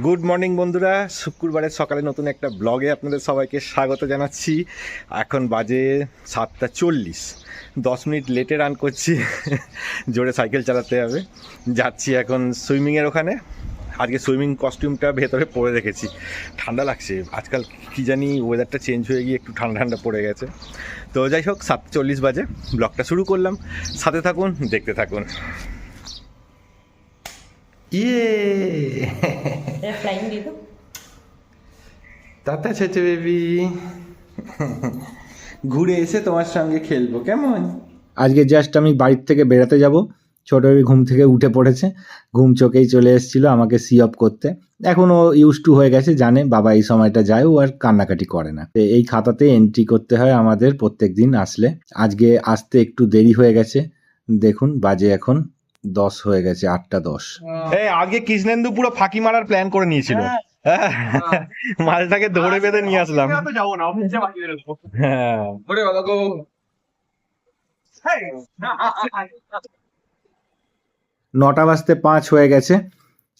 Good morning বন্ধুরা। শুক্রবারের সকালে নতুন একটা ব্লগে আপনাদের সবাইকে স্বাগত জানাচ্ছি। এখন বাজে সাতটা চল্লিশ। দশ মিনিট লেটে রান করছি। জোরে সাইকেল চালাতে হবে। যাচ্ছি এখন সুইমিংয়ের ওখানে। আজকে সুইমিং কস্টিউমটা ভেতরে পরে রেখেছি। ঠান্ডা লাগছে। আজকাল কি জানি ওয়েদারটা চেঞ্জ হয়ে গিয়ে একটু ঠান্ডা ঠান্ডা পড়ে গেছে। তো যাই হোক সাত চল্লিশ বাজে। ব্লগটা শুরু করলাম। সাথে থাকুন, দেখতে থাকুন। ইয়ে টাটা ছেচে বেবি ঘুরে এসে তোমার সঙ্গে খেলব কেমন? আজকে জাস্ট আমি বাড়ির থেকে বেড়াতে যাব। ছোট বেবি ঘুম থেকে উঠে পড়েছে। ঘুম চোখেই চলে এসেছিল আমাকে সি অফ করতে। এখন ও ইউজ টু হয়ে গেছে জানে বাবা এই সময়টা যায় ও আর কান্নাকাটি করে না। এই খাতাতে এন্ট্রি করতে হয় আমাদের প্রত্যেক দিন আসলে। আজকে আসতে একটু দেরি হয়ে গেছে। দেখুন বাজে এখন দশ হয়ে গেছে আটটা দশ। এই আগে কৃষ্ণেন্দু পুরো ফাঁকি মারার প্ল্যান করে নিয়েছিল। হ্যাঁ। মালটাকে দৌড়ে বেঁধে নিয়ে আসলাম। হ্যাঁ। নটা বাজতে পাঁচ হয়ে গেছে।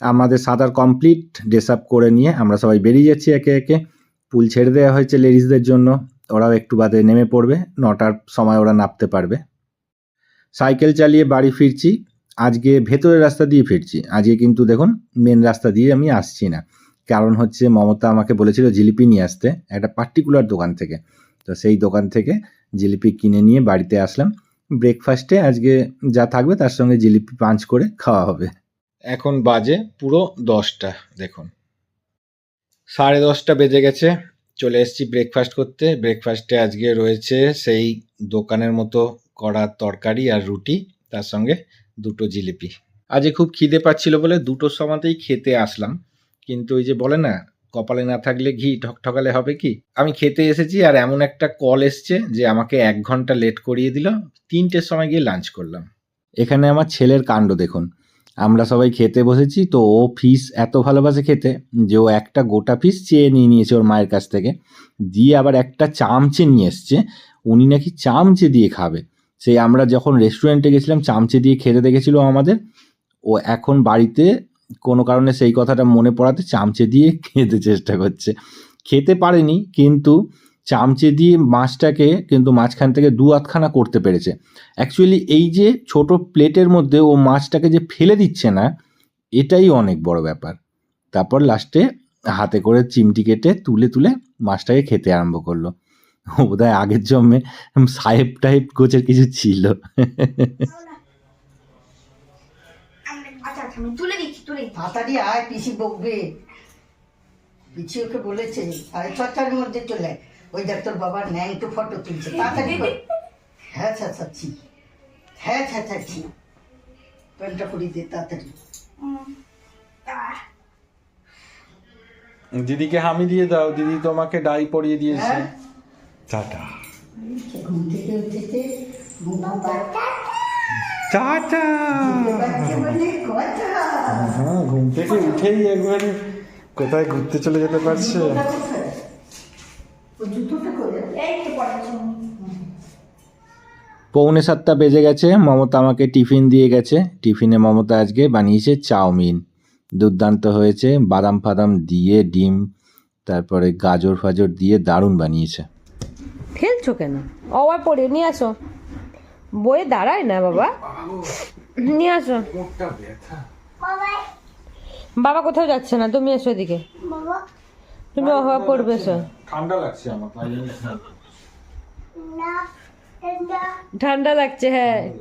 আমাদের সাঁতার কমপ্লিট ড্রেস আপ করে নিয়ে আমরা সবাই বেরিয়ে যাচ্ছি একে একে। পুল ছেড়ে দেওয়া হয়েছে লেডিসদের জন্য। ওরাও একটু বাদে নেমে পড়বে। নটার সময় ওরা নামতে পারবে। সাইকেল চালিয়ে বাড়ি ফিরছি। আজকে ভেতরের রাস্তা দিয়ে ফিরছি। আজকে কিন্তু দেখুন মেন রাস্তা দিয়ে আমি আসছি না। কারণ হচ্ছে মমতা আমাকে বলেছিল জিলিপি নিয়ে আসতে, একটা পার্টিকুলার দোকান থেকে। তো সেই দোকান থেকে জিলিপি কিনে নিয়ে বাড়িতে আসলাম। ব্রেকফাস্টে আজকে যা থাকবে তার সঙ্গে জিলিপি পাঞ্চ করে খাওয়া হবে। এখন বাজে পুরো দশটা, দেখুন। সাড়ে দশটা বেজে গেছে, চলে এসেছি ব্রেকফাস্ট করতে। ব্রেকফাস্টে আজকে রয়েছে সেই দোকানের মতো করা তরকারি আর রুটি। তার সঙ্গে দুটো জিলিপি। আজকে খুব খিদে পাচ্ছিল বলে দুটো সময়তেই খেতে আসলাম। কিন্তু ওই যে বলে না, কপালে না থাকলে ঘি ঠকঠকালে হবে কি? আমি খেতে এসেছি আর এমন একটা কল এসছে যে আমাকে এক ঘণ্টা লেট করিয়ে দিল। তিনটের সময় গিয়ে লাঞ্চ করলাম। এখানে আমার ছেলের কাণ্ড দেখুন। আমরা সবাই খেতে বসেছি তো ও ফিস এত ভালোবাসে খেতে যে ও একটা গোটা ফিস চেয়ে নিয়ে নিয়েছে ওর মায়ের কাছ থেকে। দিয়ে আবার একটা চামচে নিয়ে এসছে। উনি নাকি চামচে দিয়ে খাবে। সেই আমরা যখন রেস্টুরেন্টে গেছিলাম, চামচে দিয়ে খেতে দেখেছিল আমাদের, ও এখন বাড়িতে কোনো কারণে সেই কথাটা মনে পড়াতে চামচে দিয়ে খেতে চেষ্টা করছে। খেতে পারেনি, কিন্তু চামচে দিয়ে মাছটাকে কিন্তু মাঝখান থেকে দু আধখানা করতে পেরেছে। অ্যাকচুয়ালি এই যে ছোট প্লেটের মধ্যে ও মাছটাকে যে ফেলে দিচ্ছে না, এটাই অনেক বড় ব্যাপার। তারপর লাস্টে হাতে করে চিমটি কেটে তুলে তুলে মাছটাকে খেতে আরম্ভ করল। বোধ হয় আগের জন্মে সাহেব টাইপ গোছের কিছু ছিল। আমি তুলে দিচ্ছি তুলে তাড়াতাড়ি আয় পিসি বকবে। পিসি ওকে বলেছে আরে চর্চার মধ্যে চলে ওই দেখ তোর বাবার ন্যাং তো ফটো তুলছে তাড়াতাড়ি কর। হ্যাঁ ছাচ্ছি হ্যাঁ ছাচ্ছি প্যান্টটা করি দে তাড়াতাড়ি। দিদিকে হামি দিয়ে দাও দিদি তোমাকে ডাই পরিয়ে দিয়েছে। হ্যাঁ। টাটা। ঘুম থেকে উঠেছে টাটা। বাচ্চা বলে কথা হ্যাঁ ঘুম থেকে উঠেই একবারে কোথায় ঘুরতে চলে যেতে পারছে? পৌনে সাতটা বেজে গেছে মমতা আমাকে টিফিন দিয়ে গেছে। টিফিনে মমতা আজকে বানিয়েছে চাউমিন। দুর্দান্ত হয়েছে বাদাম ফাদাম দিয়ে ডিম তারপরে গাজর ফাজর দিয়ে দারুণ বানিয়েছে। ঠেলছো কেন? অবার পড়ে নিয়ে আসো। বয়ে দাঁড়ায় না বাবা। নিয়ে আসো। বাবা কোথাও যাচ্ছে না তুমি এসো এদিকে। তুমি অভাব পড়বে এসো। ঠান্ডা লাগছে আমার ঠান্ডা। লাগছে হ্যাঁ।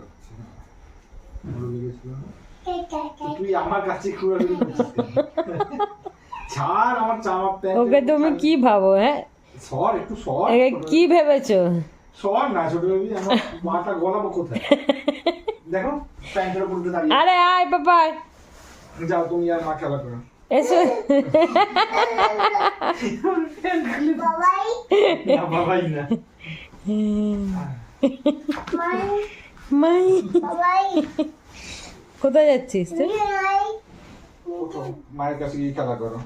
ওকে তুমি কি ভাবো হ্যাঁ? সর একটু সর। কি ভেবেছো? সর না ছোট বেবি আমার মাথা গলাবো কোথায়? দেখো প্যান্টের উপর দাঁড়িয়ে। আরে আয় বাবা। যাও তুমি আর মা খেলা করো। এসো। বাবাই। না বাবাই না। মাই। বাবাই। কোথায় যাচ্ছিস তুই? মায়ের কাছে গিয়ে খেলা করো।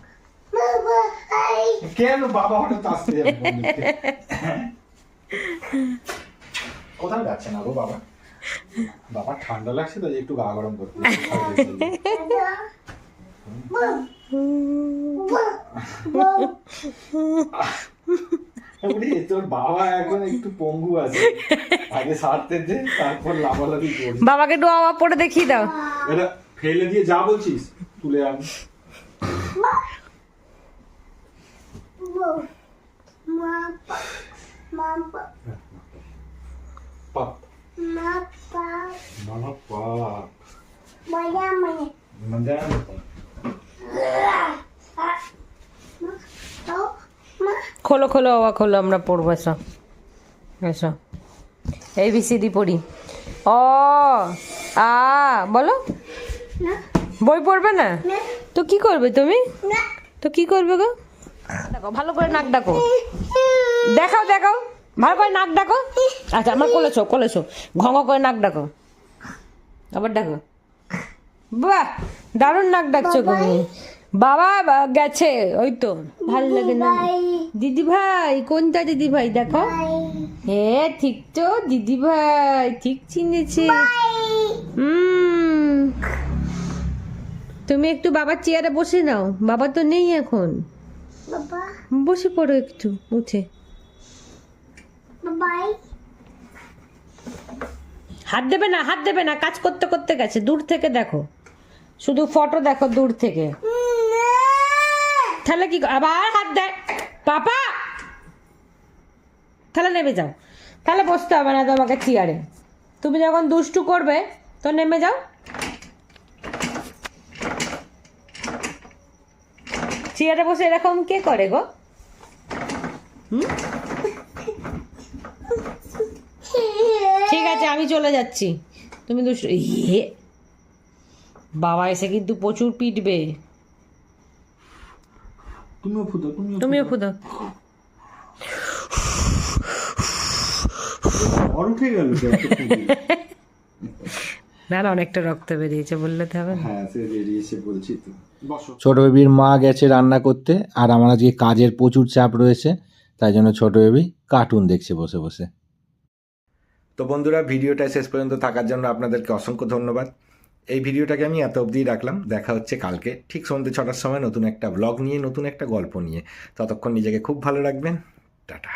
বাবাই কেন বাবা হঠাৎ আসতে যাবে? কোথাও যাচ্ছে না গো বাবা? বাবা ঠান্ডা লাগছে তো একটু গা গরম করতে তোর বাবা এখন একটু পঙ্গু আছে। আগে সারতে দে তারপর লাফালাফি করবি বাবাকে একটু আওয়া পড়ে দেখিয়ে দাও। এটা ফেলে দিয়ে যা বলছিস তুলে আনি। খোলো খোলো বাবা খোলো, আমরা পড়ব, এসো। এসো। এই বিসিডি পড়ি। ও আ, বলো। বই পড়বে না? তো কি করবে তুমি? তো কি করবে গো? দেখো ভালো করে নাক ডাকো। দেখাও দেখাও। ভালো করে নাক ডাকো। আচ্ছা আমার কোলেছো কোলেছো ঘঙ করে নাক ডাকো। আবার ডাকো। বাহ দারুণ নাক ডাকছো তুমি। বাবা গেছে। ওই তো। ভালো লাগে না। দিদি ভাই কোনটা দিদি ভাই দেখো হ্যাঁ ঠিক তো দিদি ভাই ঠিক চিনেছে। হুম। তুমি একটু বাবার চেয়ারে বসে নাও। বাবা তো নেই এখন। বসে পড়ো একটু উঠে। হাত দেবে না হাত দেবে না কাজ করতে করতে গেছে দূর থেকে দেখো। শুধু ফটো দেখো দূর থেকে। তাহলে কি আবার হাত দেয় পাপা! তাহলে নেমে যাও। তাহলে বসতে হবে না তোমাকে চেয়ারে তুমি যখন দুষ্টু করবে তো নেমে যাও। চেয়ারে বসে এরকম কে করে গো? ঠিক আছে আমি চলে যাচ্ছি। তুমি দুষ্টু ইয়ে। বাবা এসে কিন্তু প্রচুর পিটবে। তুমিও ফুটো তুমিও ফুদো উঠে গেল। না না অনেকটা রক্ত বেরিয়েছে বললে তো হবে হ্যাঁ সে বেরিয়েছে বলছি তো। ছোট বেবির মা গেছে রান্না করতে আর আমার আজকে কাজের প্রচুর চাপ রয়েছে তাই জন্য ছোট বেবি কার্টুন দেখছে বসে বসে। তো বন্ধুরা ভিডিওটা শেষ পর্যন্ত থাকার জন্য আপনাদেরকে অসংখ্য ধন্যবাদ। এই ভিডিওটাকে আমি এত অবধি রাখলাম দেখা হচ্ছে কালকে ঠিক সন্ধ্যে ছটার সময় নতুন একটা ব্লগ নিয়ে নতুন একটা গল্প নিয়ে। ততক্ষণ নিজেকে খুব ভালো রাখবেন টাটা।